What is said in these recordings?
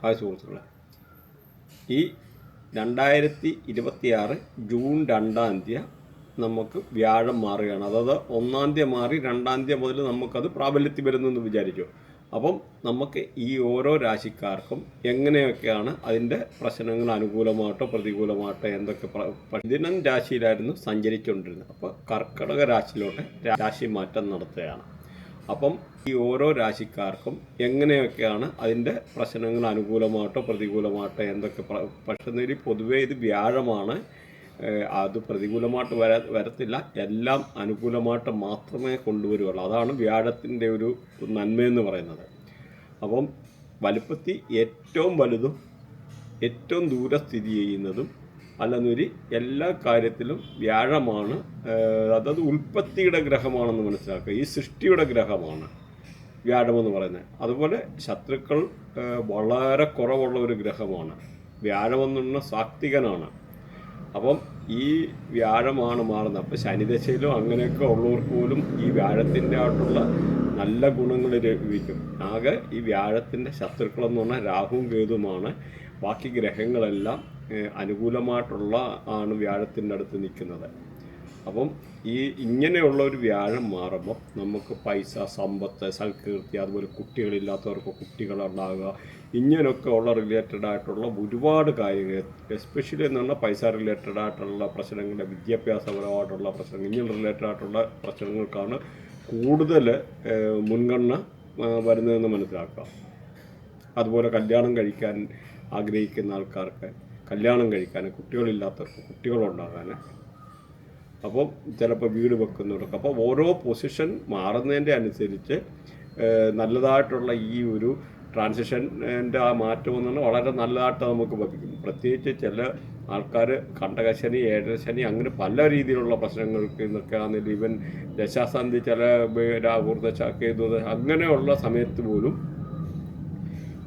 Hi സുഹൃത്തുക്കളെ. ഈ രണ്ടായിരത്തി ഇരുപത്തിയാറ് ജൂൺ രണ്ടാം തീയതി നമുക്ക് വ്യാഴം മാറുകയാണ്. അതായത് ഒന്നാം തീയതി മാറി രണ്ടാം തീയതി മുതൽ നമുക്കത് പ്രാബല്യത്തിൽ വരുന്നു എന്ന് വിചാരിച്ചു. അപ്പം നമുക്ക് ഈ ഓരോ രാശിക്കാർക്കും എങ്ങനെയൊക്കെയാണ് അതിന്റെ പ്രശ്നങ്ങൾ അനുകൂലമായിട്ടോ പ്രതികൂലമായിട്ടോ എന്തൊക്കെ ദിനം രാശിയിലായിരുന്നു സഞ്ചരിച്ചുകൊണ്ടിരുന്നത്. അപ്പോൾ കർക്കിടക രാശിയിലോട്ട് രാശി മാറ്റം നടത്തുകയാണ്. അപ്പം ഈ ഓരോ രാശിക്കാർക്കും എങ്ങനെയൊക്കെയാണ് അതിന്റെ പ്രശ്നങ്ങൾ അനുകൂലമാട്ടോ പ്രതികൂലമാട്ടോ എന്തൊക്കെ പക്ഷേ പൊതുവേ ഇത് വ്യാഴമാണ്. അത് പ്രതികൂലമായിട്ട് വര വരത്തില്ല. എല്ലാം അനുകൂലമായിട്ട് മാത്രമേ കൊണ്ടുവരുള്ളൂ. അതാണ് വ്യാഴത്തിന്റെ ഒരു നന്മയെന്ന് പറയുന്നത്. അപ്പം വലുപ്പത്തി ഏറ്റവും വലുതും ഏറ്റവും ദൂരെ സ്ഥിതി ചെയ്യുന്നതും അല്ലെന്നൊരു എല്ലാ കാര്യത്തിലും വ്യാഴമാണ് അതായത് ഉൽപ്പത്തിയുടെ ഗ്രഹമാണെന്ന് മനസ്സിലാക്കുക. ഈ സൃഷ്ടിയുടെ ഗ്രഹമാണ് വ്യാഴമെന്ന് പറയുന്നത്. അതുപോലെ ശത്രുക്കൾ വളരെ കുറവുള്ള ഒരു ഗ്രഹമാണ്. വ്യാഴമെന്നുള്ള സാത്വികനാണ്. അപ്പം ഈ വ്യാഴമാണ് മാറുന്നത്. അപ്പം ശനിദശയിലും അങ്ങനെയൊക്കെ ഉള്ളവർക്ക് പോലും ഈ വ്യാഴത്തിന്റെ ആയിട്ടുള്ള നല്ല ഗുണങ്ങൾ ലഭിക്കും. ആകെ ഈ വ്യാഴത്തിന്റെ ശത്രുക്കളെന്ന് പറഞ്ഞാൽ രാഹുവും കേതുമാണ് ബാക്കി ഗ്രഹങ്ങളെല്ലാം അനുകൂലമായിട്ടുള്ള ആണ് വ്യാഴത്തിന്റെ അടുത്ത് നിൽക്കുന്നത്. അപ്പം ഈ ഇങ്ങനെയുള്ള ഒരു വ്യാഴം മാറുമ്പോൾ നമുക്ക് പൈസ സമ്പത്ത് സൽകീർത്തി അതുപോലെ കുട്ടികളില്ലാത്തവർക്ക് കുട്ടികളുണ്ടാകുക ഇങ്ങനെയൊക്കെ ഉള്ള റിലേറ്റഡ് ആയിട്ടുള്ള ഒരുപാട് കാര്യങ്ങൾ എസ്പെഷ്യലി എന്ന് പറഞ്ഞാൽ പൈസ റിലേറ്റഡ് ആയിട്ടുള്ള പ്രശ്നങ്ങൾ വിദ്യാഭ്യാസപരമായിട്ടുള്ള പ്രശ്നങ്ങൾ ഇങ്ങനെ റിലേറ്റഡ് ആയിട്ടുള്ള പ്രശ്നങ്ങൾക്കാണ് കൂടുതൽ മുൻഗണന വരുന്നതെന്ന് മനസ്സിലാക്കുക. അതുപോലെ കല്യാണം കഴിക്കാൻ ആഗ്രഹിക്കുന്ന ആൾക്കാർക്ക് കല്യാണം കഴിക്കാൻ കുട്ടികളില്ലാത്തവർക്ക് കുട്ടികളുണ്ടാകാൻ. അപ്പം ചിലപ്പോൾ വീട് വെക്കുന്നവർക്ക്. അപ്പോൾ ഓരോ പൊസിഷൻ മാറുന്നതിന്റെ അനുസരിച്ച് നല്ലതായിട്ടുള്ള ഈ ഒരു ട്രാൻസിഷന്റെ ആ മാറ്റം എന്ന് പറഞ്ഞാൽ വളരെ നല്ലതായിട്ട് നമുക്ക് ലഭിക്കും പ്രത്യേകിച്ച് ചില ആൾക്കാർ കണ്ടകശനി ഏഴരശനി അങ്ങനെ പല രീതിയിലുള്ള പ്രശ്നങ്ങൾക്ക് ഇന്നൊക്കെ ആണെങ്കിലും ഈവൻ ദശാസന്ധി ചില രാഹുർദശ കേതുദശ അങ്ങനെയുള്ള സമയത്ത് പോലും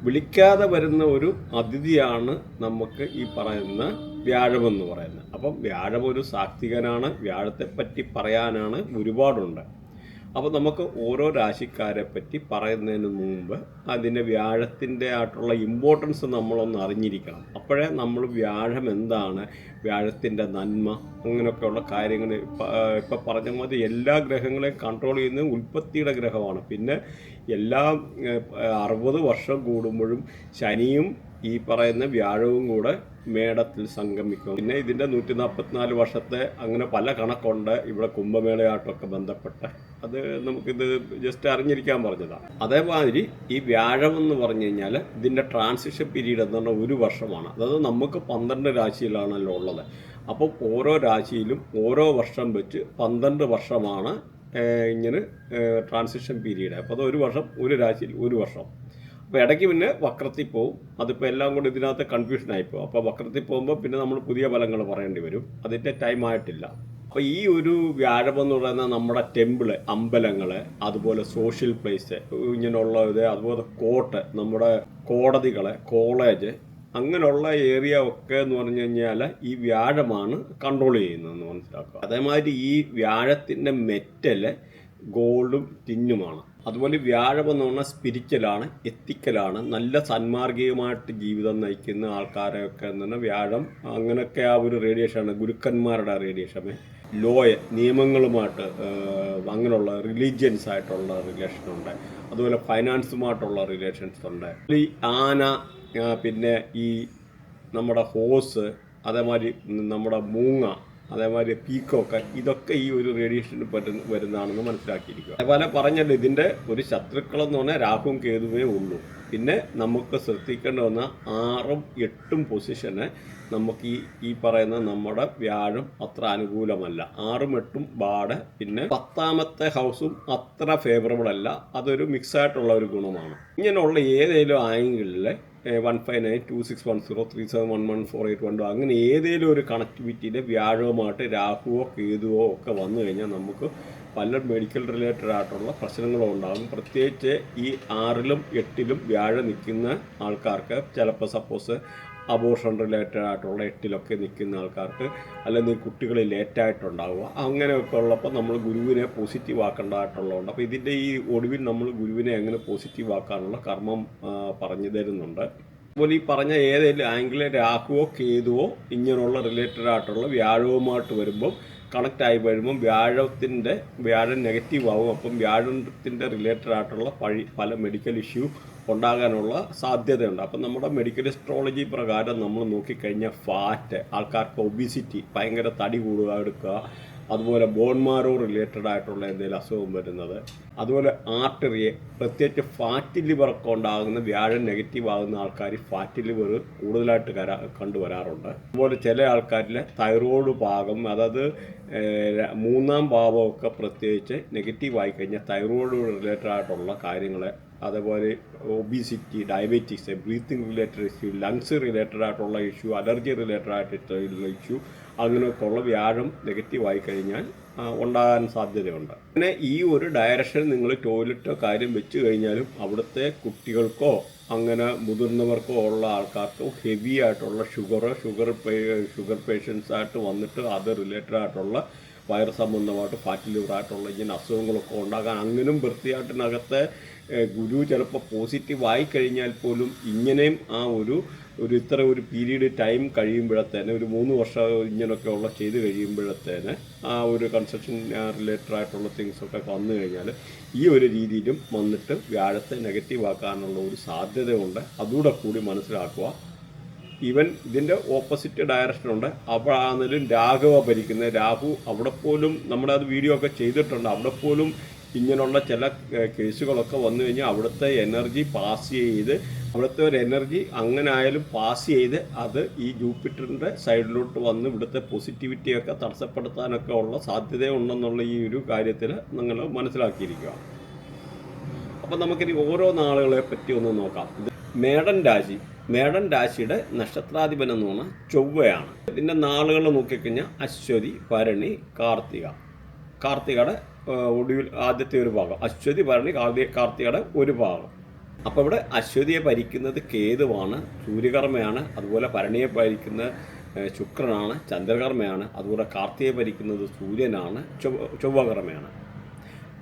വിളിക്കാതെ വരുന്ന ഒരു അതിഥിയാണ് നമുക്ക് ഈ പറയുന്ന വ്യാഴം എന്ന് പറയുന്നത്. അപ്പം വ്യാഴം ഒരു സാത്വികനാണ്. വ്യാഴത്തെപ്പറ്റി പറയാനാണ് ഒരുപാടുണ്ട്. അപ്പോൾ നമുക്ക് ഓരോ രാശിക്കാരെ പറ്റി പറയുന്നതിന് മുമ്പ് അതിന്റെ വ്യാഴത്തിന്റെ ആയിട്ടുള്ള ഇമ്പോർട്ടൻസ് നമ്മളൊന്ന് അറിഞ്ഞിരിക്കണം. അപ്പോഴേ നമ്മൾ വ്യാഴം എന്താണ് വ്യാഴത്തിന്റെ നന്മ അങ്ങനെയൊക്കെയുള്ള കാര്യങ്ങൾ ഇപ്പം പറഞ്ഞ മതി എല്ലാ ഗ്രഹങ്ങളെയും കൺട്രോൾ ചെയ്യുന്നത് ഉൽപ്പത്തിയുടെ ഗ്രഹമാണ്. പിന്നെ എല്ലാ അറുപത് വർഷം കൂടുമ്പോഴും ശനിയും ഈ പറയുന്ന വ്യാഴവും കൂടെ മേടത്തിൽ സംഗമിക്കും. പിന്നെ ഇതിന്റെ നൂറ്റി നാൽപ്പത്തിനാല് വർഷത്തെ അങ്ങനെ പല കണക്കുണ്ട്. ഇവിടെ കുംഭമേളയായിട്ടൊക്കെ ബന്ധപ്പെട്ട്. അത് നമുക്കിത് ജസ്റ്റ് അറിഞ്ഞിരിക്കാൻ പറഞ്ഞതാണ്. അതേമാതിരി ഈ വ്യാഴം എന്ന് പറഞ്ഞു കഴിഞ്ഞാൽ ഇതിന്റെ ട്രാൻസിഷൻ പീരീഡ് എന്ന് പറഞ്ഞാൽ ഒരു വർഷമാണ്. അതായത് നമുക്ക് പന്ത്രണ്ട് രാശിയിലാണല്ലോ ഉള്ളത്. അപ്പോൾ ഓരോ രാശിയിലും ഓരോ വർഷം വെച്ച് പന്ത്രണ്ട് വർഷമാണ് ഇങ്ങനെ ട്രാൻസിഷൻ പീരീഡ് അപ്പോൾ അത് ഒരു വർഷം ഒരു രാശിയിൽ ഒരു വർഷം. അപ്പോൾ ഇടയ്ക്ക് പിന്നെ വക്രത്തിൽ പോവും. അതിപ്പോൾ എല്ലാം കൂടി ഇതിനകത്ത് കൺഫ്യൂഷൻ ആയിപ്പോവും അപ്പോൾ വക്രത്തിൽ പോകുമ്പോൾ പിന്നെ നമ്മൾ പുതിയ ഫലങ്ങൾ പറയേണ്ടി വരും. അതിന്റെ ടൈം ആയിട്ടില്ല. അപ്പോൾ ഈ ഒരു വ്യാഴം എന്ന് പറയുന്ന നമ്മുടെ ടെമ്പിൾ അമ്പലങ്ങൾ അതുപോലെ സോഷ്യൽ പ്ലേസ് ഇങ്ങനെയുള്ള ഇത് അതുപോലെ കോർട്ട് നമ്മുടെ കോടതികൾ കോളേജ് അങ്ങനെയുള്ള ഏരിയ ഒക്കെ എന്ന് പറഞ്ഞു കഴിഞ്ഞാൽ ഈ വ്യാഴമാണ് കൺട്രോൾ ചെയ്യുന്നതെന്ന് മനസ്സിലാക്കുക. അതേമാതിരി ഈ വ്യാഴത്തിന്റെ മെറ്റൽ ഗോൾഡും ടിന്നുമാണ് അതുപോലെ വ്യാഴം എന്ന് പറഞ്ഞാൽ സ്പിരിച്വലാണ് എത്തിക്കലാണ് നല്ല സന്മാർഗീയമായിട്ട് ജീവിതം നയിക്കുന്ന ആൾക്കാരെയൊക്കെ എന്ന് പറഞ്ഞാൽ വ്യാഴം അങ്ങനെയൊക്കെ ആ ഒരു റേഡിയേഷനാണ് ഗുരുക്കന്മാരുടെ റേഡിയേഷമേ ലോയ നിയമങ്ങളുമായിട്ട് അങ്ങനെയുള്ള റിലീജിയൻസ് ആയിട്ടുള്ള റിലേഷൻ ഉണ്ട്. അതുപോലെ ഫൈനാൻസുമായിട്ടുള്ള റിലേഷൻസ് ഉണ്ട്. ഈ ആന പിന്നെ ഈ നമ്മുടെ ഹോസ് അതേമാതിരി നമ്മുടെ മൂങ്ങ അതേമാതിരി പീക്കോക്ക് ഇതൊക്കെ ഈ ഒരു റേഡിയേഷന് പറ്റുന്ന വരുന്നതാണെന്ന് മനസ്സിലാക്കിയിരിക്കുക. അതേപോലെ പറഞ്ഞല്ലോ ഇതിന്റെ ഒരു ശത്രുക്കളെന്ന് പറഞ്ഞാൽ രാഹുവും കേതുവേ ഉള്ളൂ. പിന്നെ നമുക്ക് ശ്രദ്ധിക്കേണ്ട വന്ന ആറും എട്ടും പൊസിഷന് നമുക്ക് ഈ ഈ പറയുന്ന നമ്മുടെ വ്യാഴം അത്ര അനുകൂലമല്ല. ആറും എട്ടും ബാഡ്. പിന്നെ പത്താമത്തെ ഹൗസും അത്ര ഫേവറബിൾ അല്ല. അതൊരു മിക്സ് ആയിട്ടുള്ള ഒരു ഗുണമാണ്. ഇങ്ങനെയുള്ള ഏതെങ്കിലും ആംഗിളിലെ one five nine two six one zero three seven one one four eight one two അങ്ങനെ ഏതെങ്കിലും ഒരു കണക്ടിവിറ്റിയിൽ വ്യാഴവുമായിട്ട് രാഹുവോ കേതുവോ ഒക്കെ വന്നു കഴിഞ്ഞാൽ നമുക്ക് പല മെഡിക്കൽ റിലേറ്റഡ് ആയിട്ടുള്ള പ്രശ്നങ്ങളും ഉണ്ടാകും. പ്രത്യേകിച്ച് ഈ ആറിലും എട്ടിലും വ്യാഴം നിൽക്കുന്ന ആൾക്കാർക്ക് ചിലപ്പോൾ സപ്പോസ് അബോർഷൻ റിലേറ്റഡ് ആയിട്ടുള്ള എട്ടിലൊക്കെ നിൽക്കുന്ന ആൾക്കാർക്ക് അല്ലെങ്കിൽ കുട്ടികൾ ലേറ്റായിട്ടുണ്ടാവുക അങ്ങനെയൊക്കെ ഉള്ളപ്പോൾ നമ്മൾ ഗുരുവിനെ പോസിറ്റീവ് ആക്കേണ്ടതായിട്ടുള്ളതുകൊണ്ട് അപ്പോൾ ഇതിന്റെ ഈ ഒടുവിൽ നമ്മൾ ഗുരുവിനെ എങ്ങനെ പോസിറ്റീവ് ആക്കാനുള്ള കർമ്മം പറഞ്ഞു തരുന്നുണ്ട്. അതുപോലെ ഈ പറഞ്ഞ ഏതെങ്കിലും ആംഗിളിൽ രാഹുവോ കേതുവോ ഇങ്ങനെയുള്ള റിലേറ്റഡ് ആയിട്ടുള്ള വ്യാഴവുമായിട്ട് വരുമ്പം കണക്റ്റ് ആയി വരുമ്പം വ്യാഴത്തിന്റെ വ്യാഴം നെഗറ്റീവ് ആവും. അപ്പം വ്യാഴത്തിന്റെ റിലേറ്റഡ് ആയിട്ടുള്ള പഴി പല മെഡിക്കൽ ഇഷ്യൂ ഉണ്ടാകാനുള്ള സാധ്യതയുണ്ട്. അപ്പം നമ്മുടെ മെഡിക്കൽ എസ്ട്രോളജി പ്രകാരം നമ്മൾ നോക്കിക്കഴിഞ്ഞാൽ ഫാറ്റ് ആൾക്കാർക്ക് ഒബിസിറ്റി ഭയങ്കര തടി കൂടുക എടുക്കുക അതുപോലെ ബോൺ ബോൺമാരോ റിലേറ്റഡ് ആയിട്ടുള്ള എന്തെങ്കിലും അസുഖം വരുന്നത്. അതുപോലെ ആർട്ടറിയെ പ്രത്യേകിച്ച് ഫാറ്റ് ലിവറൊക്കെ ഉണ്ടാകുന്ന വ്യാഴം നെഗറ്റീവ് ആകുന്ന ആൾക്കാർ ഫാറ്റ് ലിവർ കൂടുതലായിട്ട് കരാ കണ്ടുവരാറുണ്ട്. അതുപോലെ ചില ആൾക്കാരിൽ തൈറോയ്ഡ് ഭാഗം അതായത് മൂന്നാം ഭാവമൊക്കെ പ്രത്യേകിച്ച് നെഗറ്റീവ് ആയി കഴിഞ്ഞാൽ തൈറോയ്ഡ് റിലേറ്റഡ് ആയിട്ടുള്ള കാര്യങ്ങളെ അതേപോലെ obesity diabetics breathing related issue lungs related ആയിട്ടുള്ള ഇഷ്യൂ അലർജി റിലേറ്റഡ് ആയിട്ടുള്ള ഇഷ്യൂ അങ്ങനെയൊക്കെ ഉള്ള വ്യാഴം നെഗറ്റീവായി കഴിഞ്ഞാൽ ഉണ്ടാകാൻ സാധ്യതയുണ്ട്. പിന്നെ ഈ ഒരു ഡയറക്ഷൻ നിങ്ങൾ ടോയ്ലറ്റോ കാര്യം വെച്ച് കഴിഞ്ഞാലും അവിടുത്തെ കുട്ടികൾക്കോ അങ്ങനെ മുതിർന്നവർക്കോ ഉള്ള ആൾക്കാർക്കോ ഹെവി ആയിട്ടുള്ള ഷുഗർ ഷുഗർ ഷുഗർ പേഷ്യൻസ് ആയിട്ട് വന്നിട്ട് അത് റിലേറ്റഡ് ആയിട്ടുള്ള വൈറസ് സംബന്ധമായിട്ട് ഫാറ്റ് ലിവർ ആയിട്ടുള്ള ഇങ്ങനെ അസുഖങ്ങളൊക്കെ ഉണ്ടാകാൻ അങ്ങനും വൃത്തിയായിട്ടിനകത്തെ ഗുരു ചിലപ്പോൾ പോസിറ്റീവ് ആയി കഴിഞ്ഞാൽ പോലും ഇങ്ങനെയും ആ ഒരു ഒരു ഇത്ര ഒരു പീരീഡ് ടൈം കഴിയുമ്പോഴത്തേന് ഒരു മൂന്ന് വർഷം ഇങ്ങനെയൊക്കെ ഉള്ള ചെയ്ത് കഴിയുമ്പോഴത്തേന് ആ ഒരു കൺസ്ട്രക്ഷൻ റിലേറ്റഡ് ആയിട്ടുള്ള തിങ്സ് ഒക്കെ വന്നു കഴിഞ്ഞാൽ ഈ ഒരു രീതിയിലും വന്നിട്ട് വ്യാഴത്തെ നെഗറ്റീവ് ആക്കാനുള്ള ഒരു സാധ്യതയുണ്ട്. അതുകൂടെ കൂടി മനസ്സിലാക്കുക. ഈവൻ ഇതിന്റെ ഓപ്പോസിറ്റ് ഡയറക്ഷനുണ്ട് അപ്പോഴാണെങ്കിലും രാഘവ ഭരിക്കുന്നത് രാഹു അവിടെ പോലും നമ്മുടെ അത് വീഡിയോ ഒക്കെ ചെയ്തിട്ടുണ്ട്. അവിടെ പോലും ഇങ്ങനെയുള്ള ചില കേസുകളൊക്കെ വന്നു കഴിഞ്ഞാൽ അവിടുത്തെ എനർജി പാസ് ചെയ്ത് അവിടുത്തെ ഒരു എനർജി അങ്ങനെ ആയാലും പാസ് ചെയ്ത് അത് ഈ ജൂപ്പിറ്ററിന്റെ സൈഡിലോട്ട് വന്ന് ഇവിടുത്തെ പോസിറ്റിവിറ്റിയൊക്കെ തടസ്സപ്പെടുത്താനൊക്കെ ഉള്ള സാധ്യതയുണ്ടെന്നുള്ള ഈ ഒരു കാര്യത്തിൽ നിങ്ങൾ മനസ്സിലാക്കിയിരിക്കുക. അപ്പം നമുക്കിനി ഓരോ നാളുകളെ പറ്റി ഒന്ന് നോക്കാം. മേടൻ രാശി. മേടൻ രാശിയുടെ നക്ഷത്രാധിപൻ എന്ന് പറഞ്ഞാൽ ചൊവ്വയാണ്. ഇതിന്റെ നാളുകൾ നോക്കിക്കഴിഞ്ഞാൽ അശ്വതി ഭരണി കാർത്തിക. കാർത്തികയുടെ ഒടുവിൽ ആദ്യത്തെ ഒരു ഭാഗം. അശ്വതി ഭരണി കാർത്തിക കാർത്തികയുടെ ഒരു ഭാഗം. അപ്പോൾ ഇവിടെ അശ്വതിയെ ഭരിക്കുന്നത് കേതുവാണ് സൂര്യകർമ്മയാണ് അതുപോലെ ഭരണിയെ ഭരിക്കുന്ന ശുക്രനാണ് ചന്ദ്രകർമ്മയാണ് അതുപോലെ കാർത്തികയെ ഭരിക്കുന്നത് സൂര്യനാണ് ചൊവ്വ ചൊവ്വകർമ്മയാണ്.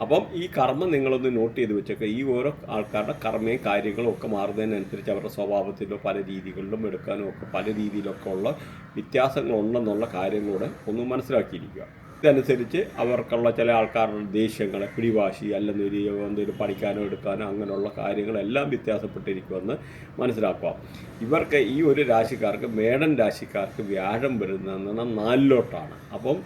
അപ്പം ഈ കർമ്മം നിങ്ങളൊന്ന് നോട്ട് ചെയ്ത് വെച്ചേക്കുക ഈ ഓരോ ആൾക്കാരുടെ കർമ്മയും കാര്യങ്ങളും ഒക്കെ മാറുന്നതിനനുസരിച്ച് അവരുടെ സ്വഭാവത്തിലോ പല രീതികളിലും എടുക്കാനും ഒക്കെ പല രീതിയിലൊക്കെ ഉള്ള വ്യത്യാസങ്ങളുണ്ടെന്നുള്ള കാര്യങ്ങളോട് ഒന്ന് മനസ്സിലാക്കിയിരിക്കുക. ഇതനുസരിച്ച് അവർക്കുള്ള ചില ആൾക്കാരുടെ ദേഷ്യങ്ങൾ പിടിവാശി അല്ലെന്നൊരു എന്തെങ്കിലും പഠിക്കാനോ എടുക്കാനോ അങ്ങനെയുള്ള കാര്യങ്ങളെല്ലാം വ്യത്യാസപ്പെട്ടിരിക്കുമെന്ന് മനസ്സിലാക്കുക. ഇവർക്ക് ഈ ഒരു രാശിക്കാർക്ക് മേടൻ രാശിക്കാർക്ക് വ്യാഴം വരുന്നതെന്ന് നാലിലോട്ടാണ്. അപ്പം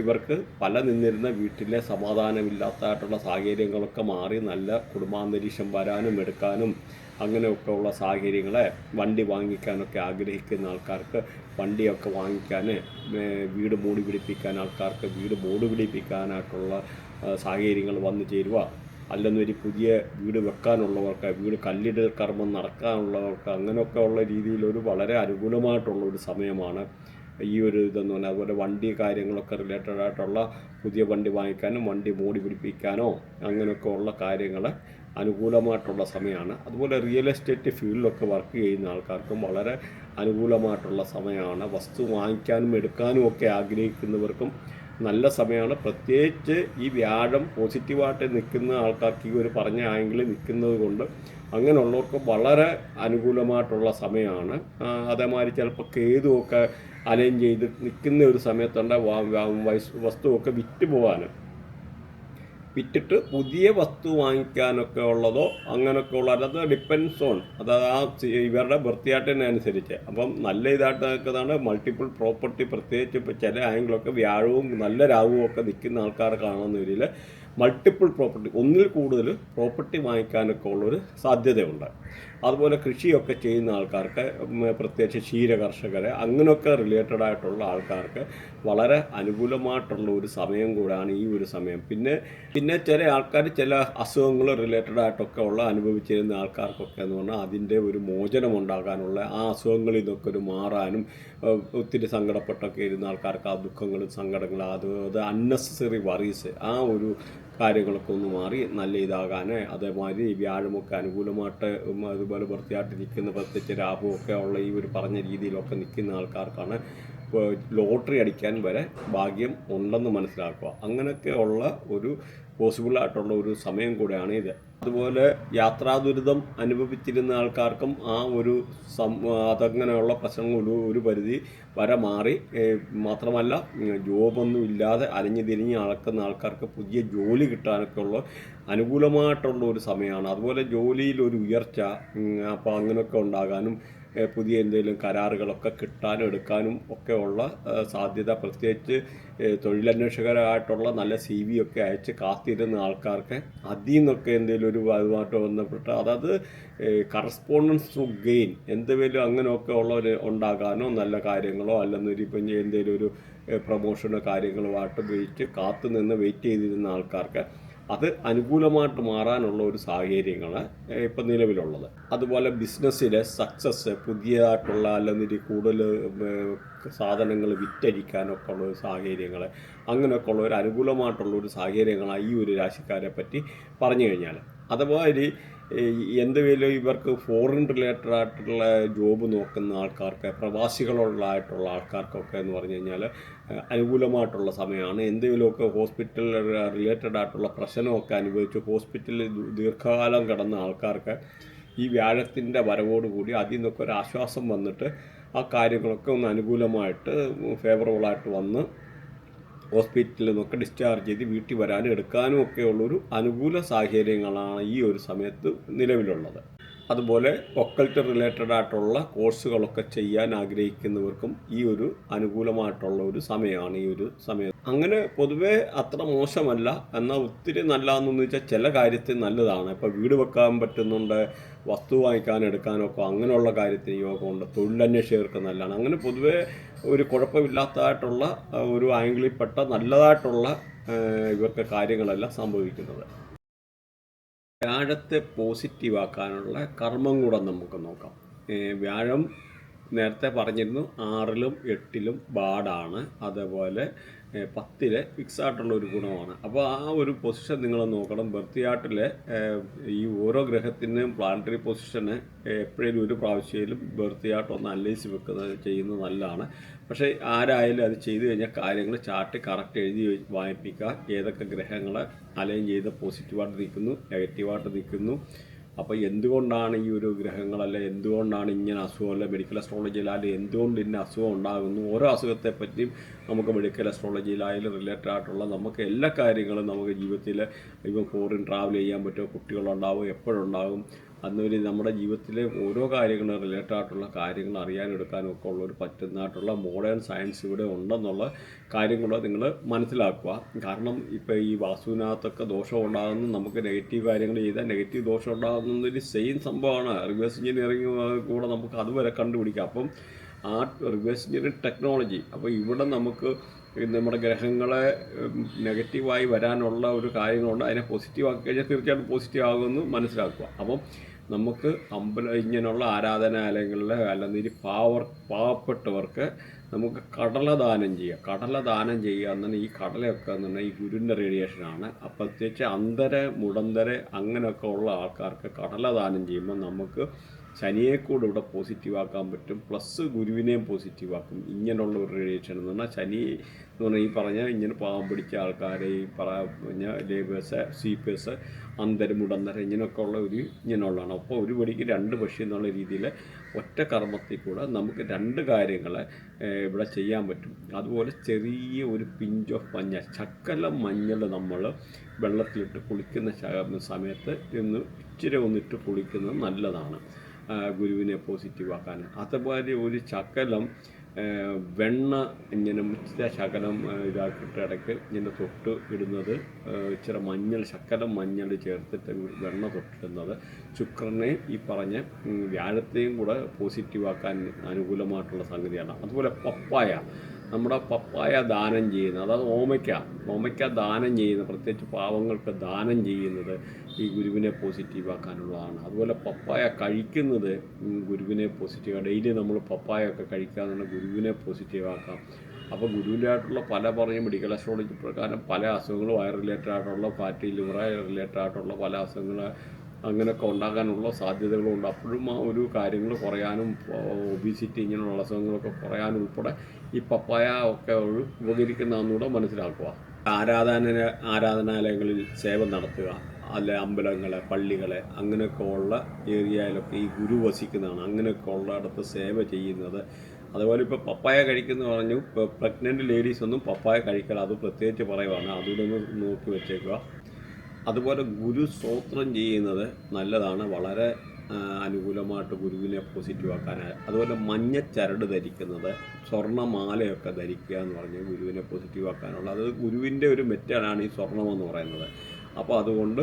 ഇവർക്ക് പല നിന്നിരുന്ന വീട്ടിലെ സമാധാനമില്ലാത്തതായിട്ടുള്ള സാഹചര്യങ്ങളൊക്കെ മാറി നല്ല കുടുംബാന്തരീക്ഷം വരാനും എടുക്കാനും അങ്ങനെയൊക്കെ ഉള്ള സാഹചര്യങ്ങളെ വണ്ടി വാങ്ങിക്കാനൊക്കെ ആഗ്രഹിക്കുന്ന ആൾക്കാർക്ക് വണ്ടിയൊക്കെ വാങ്ങിക്കാൻ വീട് മൂടി പിടിപ്പിക്കാൻ ആൾക്കാർക്ക് വീട് മൂട് പിടിപ്പിക്കാനായിട്ടുള്ള സാഹചര്യങ്ങൾ വന്നു ചേരുക. അല്ലെന്നൊരു പുതിയ വീട് വെക്കാനുള്ളവർക്ക് വീട് കല്ലിടൽ കർമ്മം നടക്കാനുള്ളവർക്ക് അങ്ങനെയൊക്കെ ഉള്ള രീതിയിലൊരു വളരെ അനുകൂലമായിട്ടുള്ള ഒരു സമയമാണ് ഈ ഒരു ഇതെന്ന് പറഞ്ഞാൽ അതുപോലെ വണ്ടി കാര്യങ്ങളൊക്കെ റിലേറ്റഡ് ആയിട്ടുള്ള പുതിയ വണ്ടി വാങ്ങിക്കാനും വണ്ടി മൂടി പിടിപ്പിക്കാനോ അങ്ങനെയൊക്കെ ഉള്ള കാര്യങ്ങൾ അനുകൂലമായിട്ടുള്ള സമയമാണ്. അതുപോലെ റിയൽ എസ്റ്റേറ്റ് ഫീൽഡിലൊക്കെ വർക്ക് ചെയ്യുന്ന ആൾക്കാർക്കും വളരെ അനുകൂലമായിട്ടുള്ള സമയമാണ്. വസ്തു വാങ്ങിക്കാനും എടുക്കാനും ഒക്കെ ആഗ്രഹിക്കുന്നവർക്കും നല്ല സമയമാണ്. പ്രത്യേകിച്ച് ഈ വ്യാഴം പോസിറ്റീവായിട്ട് നിൽക്കുന്ന ആൾക്കാർക്ക് ഈ ഒരു പറഞ്ഞ ആംഗിളിൽ നിൽക്കുന്നത് കൊണ്ട് അങ്ങനെയുള്ളവർക്ക് വളരെ അനുകൂലമായിട്ടുള്ള സമയമാണ്. അതേമാതിരി ചിലപ്പോൾ കേതുമൊക്കെ അലൈൻ ചെയ്ത് നിൽക്കുന്ന ഒരു സമയത്തുണ്ട്. വസ്തുവൊക്കെ വിറ്റ് പോകാനും. വിറ്റിട്ട് പുതിയ വസ്തു വാങ്ങിക്കാനൊക്കെ ഉള്ളതോ അങ്ങനെയൊക്കെ ഉള്ള അത് ഡിപ്പെൻസ് ഓൺ അതായത് ആ ഇവരുടെ വൃത്തിയാട്ടിനനുസരിച്ച് അപ്പം നല്ല ഇതായിട്ട് നിൽക്കുന്നതാണ് മൾട്ടിപ്പിൾ പ്രോപ്പർട്ടി പ്രത്യേകിച്ച് ഇപ്പോൾ ചില ആംഗിളൊക്കെ വ്യാഴവും നല്ല രാവും ഒക്കെ നിൽക്കുന്ന ആൾക്കാർ കാണുന്നവരിൽ മൾട്ടിപ്പിൾ പ്രോപ്പർട്ടി ഒന്നിൽ കൂടുതൽ പ്രോപ്പർട്ടി വാങ്ങിക്കാനൊക്കെ ഉള്ളൊരു സാധ്യതയുണ്ട്. അതുപോലെ കൃഷിയൊക്കെ ചെയ്യുന്ന ആൾക്കാർക്ക് പ്രത്യേകിച്ച് ക്ഷീര കർഷകരെ അങ്ങനെയൊക്കെ റിലേറ്റഡ് ആയിട്ടുള്ള ആൾക്കാർക്ക് വളരെ അനുകൂലമായിട്ടുള്ള ഒരു സമയം കൂടാണ് ഈ ഒരു സമയം. പിന്നെ പിന്നെ ചില ആൾക്കാർ ചില അസുഖങ്ങൾ റിലേറ്റഡ് ആയിട്ടൊക്കെ ഉള്ള അനുഭവിച്ചിരുന്ന ആൾക്കാർക്കൊക്കെ എന്ന് പറഞ്ഞാൽ അതിന്റെ ഒരു മോചനം ഉണ്ടാകാനുള്ള ആ അസുഖങ്ങളിൽ നിന്നൊക്കെ ഒരു മാറാനും ഒത്തിരി സങ്കടപ്പെട്ടൊക്കെ ഇരുന്ന ആൾക്കാർക്ക് ആ ദുഃഖങ്ങളും സങ്കടങ്ങളും അത് അത് അൺനെസസറി വറീസ് ആ ഒരു കാര്യങ്ങളൊക്കെ ഒന്ന് മാറി നല്ല ഇതാകാൻ അതേമാതിരി വ്യാഴമൊക്കെ അനുകൂലമായിട്ട് അതുപോലെ വൃത്തിയായിട്ട് നിൽക്കുന്ന പ്രത്യേകിച്ച് രാഹുവൊക്കെ ഉള്ള ഈ ഒരു പറഞ്ഞ രീതിയിലൊക്കെ നിൽക്കുന്ന ആൾക്കാർക്കാണ് ലോട്ടറി അടിക്കാൻ വരെ ഭാഗ്യം ഉണ്ടെന്ന് മനസ്സിലാക്കുക. അങ്ങനെയൊക്കെ ഉള്ള ഒരു പോസിബിൾ ആയിട്ടുള്ള ഒരു സമയം കൂടെയാണ് ഇത്. അതുപോലെ യാത്രാ ദുരിതം അനുഭവിച്ചിരുന്ന ആൾക്കാർക്കും ആ ഒരു സം അതങ്ങനെയുള്ള പ്രശ്നങ്ങൾ ഒരു ഒരു പരിധി വരെ മാറി. മാത്രമല്ല ജോബൊന്നും ഇല്ലാതെ അലഞ്ഞു തിരിഞ്ഞ് നടക്കുന്ന ആൾക്കാർക്ക് പുതിയ ജോലി കിട്ടാനൊക്കെ ഉള്ള അനുകൂലമായിട്ടുള്ള ഒരു സമയമാണ്. അതുപോലെ ജോലിയിൽ ഒരു ഉയർച്ച അപ്പോൾ അങ്ങനെയൊക്കെ ഉണ്ടാകാനും പുതിയ എന്തെങ്കിലും കരാറുകളൊക്കെ കിട്ടാനും എടുക്കാനും ഒക്കെ ഉള്ള സാധ്യത പ്രത്യേകിച്ച് തൊഴിലന്വേഷകരായിട്ടുള്ള നല്ല സി വി ഒക്കെ അയച്ച് കാത്തിരുന്ന ആൾക്കാർക്ക് അതിൽ നിന്നൊക്കെ എന്തെങ്കിലും ഒരു അതുമായിട്ട് ബന്ധപ്പെട്ട് അതായത് കറസ്പോണ്ടൻസ് ടു ഗെയിൻ എന്തെങ്കിലും അങ്ങനെയൊക്കെ ഉള്ളവർ ഉണ്ടാകാനോ നല്ല കാര്യങ്ങളോ അല്ലെന്നൊരു ഇപ്പം എന്തെങ്കിലും ഒരു പ്രൊമോഷനോ കാര്യങ്ങളുമായിട്ട് വെയിറ്റ് കാത്തു നിന്ന് വെയിറ്റ് ചെയ്തിരുന്ന ആൾക്കാർക്ക് അത് അനുകൂലമായിട്ട് മാറാനുള്ള ഒരു സാഹചര്യങ്ങളാണ് ഇപ്പം നിലവിലുള്ളത്. അതുപോലെ ബിസിനസ്സിലെ സക്സസ് പുതിയതായിട്ടുള്ള അല്ലെങ്കിൽ കൂടുതൽ സാധനങ്ങൾ വിറ്റഴിക്കാനൊക്കെ ഉള്ള ഒരു സാഹചര്യങ്ങൾ അങ്ങനെയൊക്കെ ഉള്ള ഒരു അനുകൂലമായിട്ടുള്ള ഒരു സാഹചര്യങ്ങളാണ് ഈ ഒരു രാശിക്കാരെ പറ്റി പറഞ്ഞു കഴിഞ്ഞാൽ അതുപോലെ എന്തെങ്കിലും ഇവർക്ക് ഫോറിൻ റിലേറ്റഡ് ആയിട്ടുള്ള ജോബ് നോക്കുന്ന ആൾക്കാർക്ക് പ്രവാസികളുള്ളതായിട്ടുള്ള ആൾക്കാർക്കൊക്കെ എന്ന് പറഞ്ഞു കഴിഞ്ഞാൽ അനുകൂലമായിട്ടുള്ള സമയമാണ്. എന്തെങ്കിലുമൊക്കെ ഹോസ്പിറ്റൽ റിലേറ്റഡ് ആയിട്ടുള്ള പ്രശ്നമൊക്കെ അനുഭവിച്ച് ഹോസ്പിറ്റലിൽ ദീർഘകാലം കിടന്ന ആൾക്കാർക്ക് ഈ വ്യാഴത്തിന്റെ വരവോടുകൂടി അതിൽ നിന്നൊക്കെ ഒരു ആശ്വാസം വന്നിട്ട് ആ കാര്യങ്ങളൊക്കെ ഒന്ന് അനുകൂലമായിട്ട് ഫേവറബിളായിട്ട് വന്ന് ഹോസ്പിറ്റലിൽ നിന്നൊക്കെ ഡിസ്ചാർജ് ചെയ്ത് വീട്ടിൽ വരാനും എടുക്കാനും ഒക്കെ ഉള്ളൊരു അനുകൂല സാഹചര്യങ്ങളാണ് ഈ ഒരു സമയത്ത് നിലവിലുള്ളത്. അതുപോലെ ഒക്കൾട്ട് റിലേറ്റഡ് ആയിട്ടുള്ള കോഴ്സുകളൊക്കെ ചെയ്യാൻ ആഗ്രഹിക്കുന്നവർക്കും ഈ ഒരു അനുകൂലമായിട്ടുള്ള ഒരു സമയമാണ് ഈ ഒരു സമയം. അങ്ങനെ പൊതുവേ അത്ര മോശമല്ല. എന്നാൽ ഒത്തിരി നല്ലതെന്ന് വെച്ചാൽ ചില കാര്യത്തിൽ നല്ലതാണ്. ഇപ്പോൾ വീട് വെക്കാൻ പറ്റുന്നുണ്ട് വസ്തു വാങ്ങിക്കാൻ എടുക്കാനൊക്കെ അങ്ങനെയുള്ള കാര്യത്തിന് യോഗമുണ്ട്. തൊഴിലന്വേഷകർക്ക് നല്ലതാണ്. അങ്ങനെ പൊതുവേ ഒരു കുഴപ്പമില്ലാത്തതായിട്ടുള്ള ഒരു ആംഗിളിൽപ്പെട്ട നല്ലതായിട്ടുള്ള ഇവർക്ക് കാര്യങ്ങളെല്ലാം സംഭവിക്കുന്നത്. വ്യാഴത്തെ പോസിറ്റീവാക്കാനുള്ള കർമ്മം കൂടെ നമുക്ക് നോക്കാം. വ്യാഴം നേരത്തെ പറഞ്ഞിരുന്നു ആറിലും എട്ടിലും ബാഡാണ്. അതേപോലെ പത്തിലെ ഫിക്സ് ആയിട്ടുള്ള ഒരു ഗുണമാണ്. അപ്പോൾ ആ ഒരു പൊസിഷൻ നിങ്ങൾ നോക്കണം. ബർത്തിയാട്ടിലെ ഈ ഓരോ ഗ്രഹത്തിന്റെയും പ്ലാനറ്ററി പൊസിഷന് എപ്പോഴും ഒരു പ്രാവശ്യയിലും ബർത്തിയാട്ട് ഒന്ന് അനലൈസ് വെക്കുന്നത് ചെയ്യുന്നത് നല്ലതാണ്. പക്ഷേ ആരായാലും അത് ചെയ്തു കഴിഞ്ഞാൽ കാര്യങ്ങൾ ചാർട്ട് കറക്റ്റ് എഴുതി വായിപ്പിക്കുക. ഏതൊക്കെ ഗ്രഹങ്ങൾ അലൈൻ ചെയ്ത് പോസിറ്റീവായിട്ട് നിൽക്കുന്നു നെഗറ്റീവായിട്ട് നിൽക്കുന്നു. അപ്പോൾ എന്തുകൊണ്ടാണ് ഈ ഒരു ഗ്രഹങ്ങളല്ല എന്തുകൊണ്ടാണ് ഇങ്ങനെ അസുഖം അല്ലെ മെഡിക്കൽ അസ്ട്രോളജിയിലായാലും എന്തുകൊണ്ട് ഇന്ന അസുഖം ഉണ്ടാകുന്നു? ഓരോ അസുഖത്തെ പറ്റിയും നമുക്ക് മെഡിക്കൽ അസ്ട്രോളജിയിലായാലും റിലേറ്റഡ് ആയിട്ടുള്ള നമുക്ക് എല്ലാ കാര്യങ്ങളും നമുക്ക് ജീവിതത്തിൽ ഇപ്പം ഫോറിൻ ട്രാവൽ ചെയ്യാൻ പറ്റുമോ? കുട്ടികളുണ്ടാവും എപ്പോഴുണ്ടാകും അന്നൊരു നമ്മുടെ ജീവിതത്തിലെ ഓരോ കാര്യങ്ങളും റിലേറ്റഡ് ആയിട്ടുള്ള കാര്യങ്ങൾ അറിയാനെടുക്കാനും ഒക്കെ ഉള്ള ഒരു പറ്റുന്നതായിട്ടുള്ള മോഡേൺ സയൻസ് ഇവിടെ ഉണ്ടെന്നുള്ള കാര്യം കൂടെ നിങ്ങൾ മനസ്സിലാക്കുക. കാരണം ഇപ്പോൾ ഈ വാസ്തുവിനകത്തൊക്കെ ദോഷം ഉണ്ടാകുന്ന നമുക്ക് നെഗറ്റീവ് കാര്യങ്ങൾ ചെയ്താൽ നെഗറ്റീവ് ദോഷം ഉണ്ടാകുന്നൊരു സെയിം സംഭവമാണ്. റിവേഴ്സ് എഞ്ചിനീയറിംഗ് കൂടെ നമുക്ക് അതുവരെ കണ്ടുപിടിക്കാം. അപ്പം ആ റിവേഴ്സ് എഞ്ചിനീയറിംഗ് ടെക്നോളജി അപ്പോൾ ഇവിടെ നമുക്ക് നമ്മുടെ ഗ്രഹങ്ങളെ നെഗറ്റീവായി വരാനുള്ള ഒരു കാര്യങ്ങളുണ്ട്. അതിനെ പോസിറ്റീവ് ആക്കി കഴിഞ്ഞാൽ തീർച്ചയായിട്ടും പോസിറ്റീവ് ആകുമെന്ന് മനസ്സിലാക്കുക. അപ്പം നമുക്ക് അമ്പല ഇങ്ങനെയുള്ള ആരാധനാലയങ്ങളിൽ അല്ലെങ്കിൽ പാവർ പാവപ്പെട്ടവർക്ക് നമുക്ക് കടലദാനം ചെയ്യുക. കടലദാനം ചെയ്യുക എന്നാണ് ഈ കടലയൊക്കെ എന്ന് ഈ ഗുരുവിന്റെ റേഡിയേഷനാണ് അപ്പോഴത്തേക്ക് അന്തര മുടന്തര അങ്ങനെയൊക്കെ ഉള്ള ആൾക്കാർക്ക് കടലദാനം ചെയ്യുമ്പോൾ നമുക്ക് ശനിയെ കൂടെ ഇവിടെ പോസിറ്റീവ് ആക്കാൻ പറ്റും. പ്ലസ് ഗുരുവിനെയും പോസിറ്റീവ് ആക്കും. ഇങ്ങനെയുള്ള ഒരു റിലേഷൻ എന്ന് പറഞ്ഞാൽ ശനി എന്ന് പറഞ്ഞാൽ ഈ പറഞ്ഞ ഇങ്ങനെ പാവം പിടിച്ച ആൾക്കാരെ ഈ പറഞ്ഞ ലേബേഴ്സ് സ്വീപ്പേഴ്സ് അന്തരം മുടന്തരം ഇങ്ങനെയൊക്കെ ഉള്ള ഒരു ഇങ്ങനെയുള്ളതാണ്. അപ്പോൾ ഒരു പടിക്ക് രണ്ട് പക്ഷി എന്നുള്ള രീതിയിൽ ഒറ്റ കർമ്മത്തിൽ കൂടെ നമുക്ക് രണ്ട് കാര്യങ്ങൾ ഇവിടെ ചെയ്യാൻ പറ്റും. അതുപോലെ ചെറിയ ഒരു പിഞ്ച് ഓഫ് മഞ്ഞ ചക്കല മഞ്ഞൾ നമ്മൾ വെള്ളത്തിലിട്ട് കുളിക്കുന്ന സമയത്ത് ഇന്ന് ഇച്ചിരി ഒന്നിട്ട് കുളിക്കുന്നത് നല്ലതാണ്. ഗുരുവിനെ പോസിറ്റീവ് ആക്കാൻ. അതുപോലെ ഒരു ചക്കലം വെണ്ണ ഇങ്ങനെ ഇച്ചിരി ശകലം ഇതാക്കിയിട്ട് ഇടയ്ക്ക് ഇങ്ങനെ തൊട്ട് ഇടുന്നത് ഇച്ചിരി മഞ്ഞൾ ശക്കലം മഞ്ഞൾ ചേർത്തിട്ട് വെണ്ണ തൊട്ടിടുന്നത്. ശുക്രനെ ഈ പറഞ്ഞ വ്യാഴത്തെയും കൂടെ പോസിറ്റീവ് ആക്കാൻ അനുകൂലമായിട്ടുള്ള സംഗതിയാണ്. അതുപോലെ പപ്പായ. നമ്മുടെ പപ്പായ ദാനം ചെയ്യുന്നത്. അതായത് ഓമയ്ക്ക. ഓമയ്ക്ക ദാനം ചെയ്യുന്നത് പ്രത്യേകിച്ച് പാവങ്ങൾക്ക് ദാനം ചെയ്യുന്നത് ഈ ഗുരുവിനെ പോസിറ്റീവാക്കാനുള്ളതാണ് അതുപോലെ പപ്പായ കഴിക്കുന്നത് ഗുരുവിനെ പോസിറ്റീവ് ഡെയിലി നമ്മൾ പപ്പായ ഒക്കെ കഴിക്കാതെ ഗുരുവിനെ പോസിറ്റീവാക്കാം അപ്പോൾ ഗുരുവിന്റെ ആയിട്ടുള്ള പല പറഞ്ഞ മെഡിക്കൽ അസ്ട്രോളജി പ്രകാരം പല അസുഖങ്ങളും വയർ റിലേറ്റഡ് ആയിട്ടുള്ള ഫാറ്റി ലിവർ റിലേറ്റഡ് ആയിട്ടുള്ള പല അസുഖങ്ങൾ അങ്ങനെയൊക്കെ ഉണ്ടാകാനുള്ള സാധ്യതകളുണ്ട്. അപ്പോഴും ആ ഒരു കാര്യങ്ങൾ കുറയാനും ഒബീസിറ്റി ഇങ്ങനെയുള്ള അസുഖങ്ങളൊക്കെ കുറയാനും ഉൾപ്പെടെ ഈ പപ്പായ ഒക്കെ ഒരു ഉപകരിക്കുന്നതെന്നുകൂടെ മനസ്സിലാക്കുക. ആരാധന ആരാധനാലയങ്ങളിൽ സേവ നടത്തുക. അല്ലെ അമ്പലങ്ങളെ പള്ളികളെ അങ്ങനെയൊക്കെ ഉള്ള ഏരിയയിലൊക്കെ ഈ ഗുരു വസിക്കുന്നതാണ്. അങ്ങനെയൊക്കെ ഉള്ളിടത്ത് സേവ ചെയ്യുന്നത്. അതുപോലെ ഇപ്പോൾ പപ്പായ കഴിക്കുന്നു പറഞ്ഞു ഇപ്പോൾ പ്രഗ്നന്റ് ലേഡീസ് ഒന്നും പപ്പായ കഴിക്കണം അത് പ്രത്യേകിച്ച് പറയുവാണ്. ഒന്ന് നോക്കി വെച്ചേക്കുക. അതുപോലെ ഗുരു സ്തോത്രം ചെയ്യുന്നത് നല്ലതാണ്. വളരെ അനുകൂലമായിട്ട് ഗുരുവിനെ പോസിറ്റീവ് ആക്കാനായി അതുപോലെ മഞ്ഞ ചരട് ധരിക്കുന്നത് സ്വർണമാലയൊക്കെ ധരിക്കുക എന്ന് പറഞ്ഞ് ഗുരുവിനെ പോസിറ്റീവ് ആക്കാനുള്ള അത് ഗുരുവിന്റെ ഒരു മെറ്റലാണ് ഈ സ്വർണമെന്ന് പറയുന്നത്. അപ്പോൾ അതുകൊണ്ട്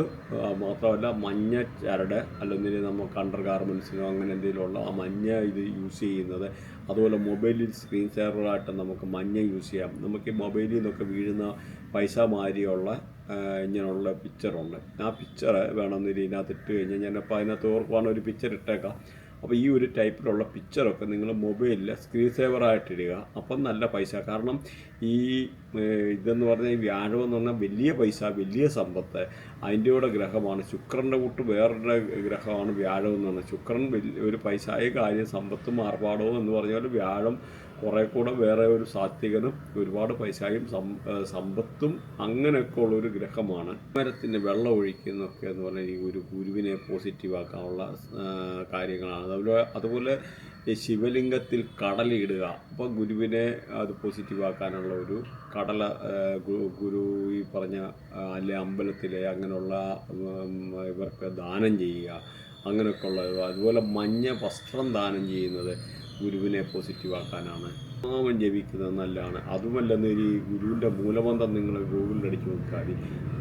മാത്രമല്ല മഞ്ഞ ചരട് അല്ലെങ്കിൽ നമുക്ക് അണ്ടർ ഗാർമെൻസിനോ അങ്ങനെ എന്തെങ്കിലുമുള്ള ആ മഞ്ഞ ഇത് യൂസ് ചെയ്യുന്നത് അതുപോലെ മൊബൈലിൽ സ്ക്രീൻ സേവറായിട്ട് നമുക്ക് മഞ്ഞ യൂസ് ചെയ്യാം. നമുക്ക് ഈ മൊബൈലിൽ നിന്നൊക്കെ വീഴുന്ന പൈസ മാരിയുള്ള ഇങ്ങനെയുള്ള പിക്ചറുണ്ട് ആ പിക്ചർ വേണമെന്നില്ല ഇതിനകത്ത് ഇട്ട് കഴിഞ്ഞാൽ ഞാനപ്പോൾ അതിനകത്ത് ഓർക്കുവാണ് ഒരു പിക്ചർ ഇട്ടേക്കാം. അപ്പോൾ ഈ ഒരു ടൈപ്പിലുള്ള പിക്ചറൊക്കെ നിങ്ങൾ മൊബൈലിൽ സ്ക്രീൻ സേവറായിട്ട് ഇടുക. അപ്പം നല്ല പൈസ. കാരണം ഈ ഇതെന്ന് പറഞ്ഞാൽ ഈ വ്യാഴം എന്ന് പറഞ്ഞാൽ വലിയ പൈസ വലിയ സമ്പത്ത്. അതിന്റെ കൂടെ ഗ്രഹമാണ്. ശുക്രന്റെ കൂട്ട് വേറൊരു ഗ്രഹമാണ് വ്യാഴം എന്ന് പറഞ്ഞാൽ ശുക്രൻ വലിയ ഒരു പൈസയായ കാര്യം സമ്പത്തും ആർഭാടവും എന്ന് പറഞ്ഞാൽ വ്യാഴം കുറേ കൂടെ വേറെ ഒരു സാത്വികനും ഒരുപാട് പൈസയും സമ്പത്തും അങ്ങനെയൊക്കെ ഉള്ള ഒരു ഗ്രഹമാണ്. മരത്തിന് വെള്ളം ഒഴിക്കുന്നൊക്കെ എന്ന് പറഞ്ഞാൽ ഈ ഒരു ഗുരുവിനെ പോസിറ്റീവാക്കാനുള്ള കാര്യങ്ങളാണ്. അതുപോലെ അതുപോലെ ശിവലിംഗത്തിൽ കടലിടുക അപ്പോൾ ഗുരുവിനെ അത് പോസിറ്റീവാക്കാനുള്ള ഒരു കടല ഗുരു ഈ പറഞ്ഞ അല്ലെ അമ്പലത്തിലെ അങ്ങനെയുള്ള ഇവർക്ക് ദാനം ചെയ്യുക. അങ്ങനെയൊക്കെ ഉള്ളത് അതുപോലെ മഞ്ഞ വസ്ത്രം ദാനം ചെയ്യുന്നത്. ഗുരുവിനെ പോസിറ്റീവാക്കാനാണ് നാമം ജപിക്കുന്നത് നല്ലതാണ്. അതുമല്ലെന്ന് ഈ ഗുരുവിന്റെ മൂലമന്ത്രം നിങ്ങൾ ഗൂഗിളിൽ അടിച്ചു നോക്കിയാൽ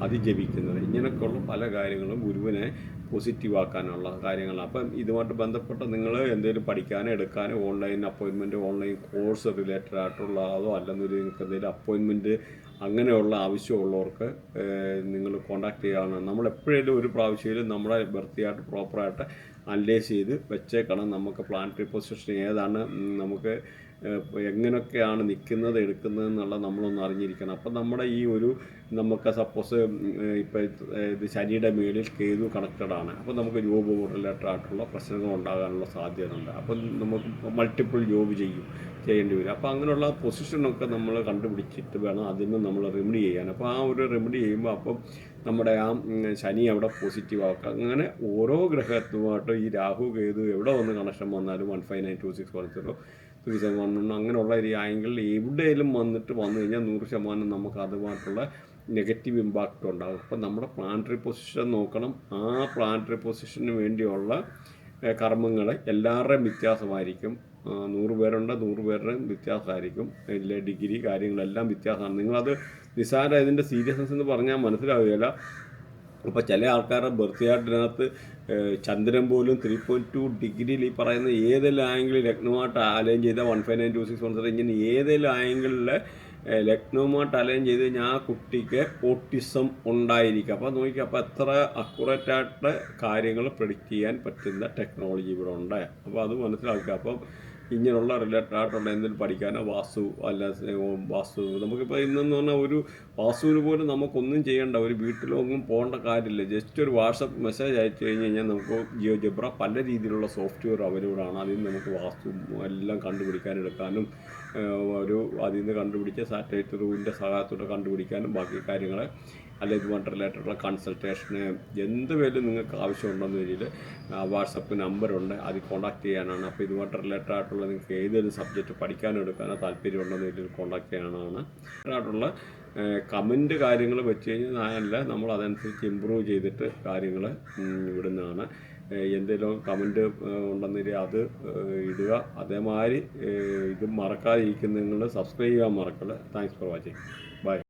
അത് ജപിക്കുന്നത് ഇങ്ങനെയൊക്കെയുള്ള പല കാര്യങ്ങളും ഗുരുവിനെ പോസിറ്റീവാക്കാനുള്ള കാര്യങ്ങളാണ്. അപ്പം ഇതുമായിട്ട് ബന്ധപ്പെട്ട് നിങ്ങൾ എന്തെങ്കിലും പഠിക്കാനോ എടുക്കാനോ ഓൺലൈൻ അപ്പോയിൻമെന്റ് ഓൺലൈൻ കോഴ്സ് റിലേറ്റഡ് ആയിട്ടുള്ള അതോ അല്ലെന്നൊരു നിങ്ങൾക്ക് എന്തെങ്കിലും അപ്പോയിൻമെന്റ് അങ്ങനെയുള്ള ആവശ്യമുള്ളവർക്ക് നിങ്ങൾ കോൺടാക്ട് ചെയ്യാവുന്നതാണ്. നമ്മൾ എപ്പോഴേലും ഒരു പ്രാവശ്യമായാലും നമ്മളെ വൃത്തിയായിട്ട് പ്രോപ്പറായിട്ട് അനലൈസ് ചെയ്ത് വെച്ചേക്കണം. നമുക്ക് പ്ലാൻ പ്രീപൊസിഷൻ ഏതാണ് നമുക്ക് എങ്ങനെയൊക്കെയാണ് നിൽക്കുന്നത് എടുക്കുന്നത് എന്നുള്ള നമ്മളൊന്ന് അറിഞ്ഞിരിക്കണം. അപ്പം നമ്മുടെ ഈ ഒരു നമുക്ക് സപ്പോസ് ഇപ്പോൾ ഇത് ശനിയുടെ മേളിൽ കേതു കണക്റ്റഡ് ആണ്. അപ്പോൾ നമുക്ക് ജോബ് റിലേറ്റഡ് ആയിട്ടുള്ള പ്രശ്നങ്ങൾ ഉണ്ടാകാനുള്ള സാധ്യതയുണ്ട്. അപ്പം നമുക്ക് മൾട്ടിപ്പിൾ ജോബ് ചെയ്യും ചെയ്യേണ്ടി വരും. അപ്പോൾ അങ്ങനെയുള്ള പൊസിഷനൊക്കെ നമ്മൾ കണ്ടുപിടിച്ചിട്ട് വേണം അതിന് നമ്മൾ റെമഡി ചെയ്യാൻ. അപ്പോൾ ആ ഒരു റെമഡി ചെയ്യുമ്പോൾ അപ്പം നമ്മുടെ ആ ശനി അവിടെ പോസിറ്റീവ് ആക്കുക. അങ്ങനെ ഓരോ ഗ്രഹത്തുമായിട്ട് ഈ രാഹു കേതു എവിടെ വന്ന് കണക്ഷൻ വന്നാലും one five nine two six one zero three ശതമാനം അങ്ങനെയുള്ള ഒരു ആംഗിളിൽ എവിടെയെങ്കിലും വന്നിട്ട് വന്നു കഴിഞ്ഞാൽ നൂറ് ശതമാനം നമുക്ക് അതുമായിട്ടുള്ള നെഗറ്റീവ് ഇമ്പാക്റ്റ് ഉണ്ടാകും അപ്പം നമ്മുടെ പ്ലാനറ്ററി പൊസിഷൻ നോക്കണം. ആ പ്ലാനറ്ററി പൊസിഷന് വേണ്ടിയുള്ള കർമ്മങ്ങൾ എല്ലാവരുടെയും വ്യത്യാസമായിരിക്കും. നൂറ് പേരുണ്ട് നൂറ് പേരുടെയും വ്യത്യാസമായിരിക്കും. ഡിഗ്രി കാര്യങ്ങളെല്ലാം വ്യത്യാസമാണ്. നിങ്ങളത് നിസ്സാര ഇതിന്റെ സീരിയസ്നെസ് എന്ന് പറഞ്ഞാൽ മനസ്സിലാവുകയില്ല. അപ്പോൾ ചില ആൾക്കാരുടെ ബർത്ത് ചാർട്ടിനകത്ത് ചന്ദ്രൻ പോലും ത്രീ പോയിന്റ് ടു ഡിഗ്രിയിൽ ഈ പറയുന്ന ഏതെല്ലാം ആംഗിളിൽ ലഗ്നമായിട്ട് അലൈൻ ചെയ്ത one five nine two six one seven ഇങ്ങനെ ഏതെല്ലാം ആംഗിളിൽ ലഗ്നവുമായിട്ട് അലൈൻ ചെയ്ത് കഴിഞ്ഞാൽ ആ കുട്ടിക്ക് ഓട്ടിസം ഉണ്ടായിരിക്കും. അപ്പോൾ നോക്കി അപ്പോൾ എത്ര അക്യുറേറ്റ് ആയിട്ട് കാര്യങ്ങൾ പ്രഡിക്റ്റ് ചെയ്യാൻ പറ്റുന്ന ടെക്നോളജി ഇവിടെ ഉണ്ട്. അപ്പോൾ അത് മനസ്സിലാക്കുക. അപ്പം ഇങ്ങനെയുള്ള റിലേറ്റഡ് ആയിട്ടുള്ള എന്തെങ്കിലും പഠിക്കാനോ വാസ്തു അല്ല വാസ്തു നമുക്കിപ്പോൾ ഇന്നെന്ന് പറഞ്ഞാൽ ഒരു വാസ്തുവിന് പോലും നമുക്കൊന്നും ചെയ്യേണ്ട ഒരു വീട്ടിലൊന്നും പോകേണ്ട കാര്യമില്ല. ജസ്റ്റ് ഒരു വാട്സപ്പ് മെസ്സേജ് അയച്ചു കഴിഞ്ഞ് കഴിഞ്ഞാൽ നമുക്ക് ജിയോ ജബ്ര പല രീതിയിലുള്ള സോഫ്റ്റ്വെയർ അവൈലബിൾ ആണ്. അതിൽ നിന്ന് നമുക്ക് വാസ്തു എല്ലാം കണ്ടുപിടിക്കാൻ എടുക്കാനും ഒരു അതിൽ നിന്ന് കണ്ടുപിടിച്ച സാറ്റലൈറ്റ് റൂമിന്റെ സഹായത്തോടെ കണ്ടുപിടിക്കാനും ബാക്കി കാര്യങ്ങൾ അല്ലെങ്കിൽ ഇതുമായിട്ട് റിലേറ്റഡുള്ള കൺസൾട്ടേഷന് എന്ത് പേരും നിങ്ങൾക്ക് ആവശ്യമുണ്ടെന്ന് രീതിയിൽ വാട്സപ്പ് നമ്പറുണ്ട് അതിൽ കോൺടാക്ട് ചെയ്യാനാണ്. അപ്പോൾ ഇതുമായിട്ട് റിലേറ്റഡ് ആയിട്ടുള്ള നിങ്ങൾക്ക് ഏതൊരു സബ്ജക്റ്റ് പഠിക്കാനോ എടുക്കാനോ താല്പര്യമുണ്ടെന്ന് വെച്ചാൽ കോൺടാക്ട് ചെയ്യാനാണ്. ആയിട്ടുള്ള കമന്റ് കാര്യങ്ങൾ വെച്ച് കഴിഞ്ഞാൽ നമ്മൾ അതനുസരിച്ച് ഇമ്പ്രൂവ് ചെയ്തിട്ട് കാര്യങ്ങൾ ഇവിടുന്നാണ് എന്തെങ്കിലും കമന്റ് ഉണ്ടെന്നില്ല അത് ഇടുക. അതേമാതിരി ഇത് മറക്കാതിരിക്കുന്ന നിങ്ങൾ സബ്സ്ക്രൈബ് ചെയ്യാൻ മറക്കല്ല താങ്ക്സ് ഫോർ വാച്ചിങ് ബൈ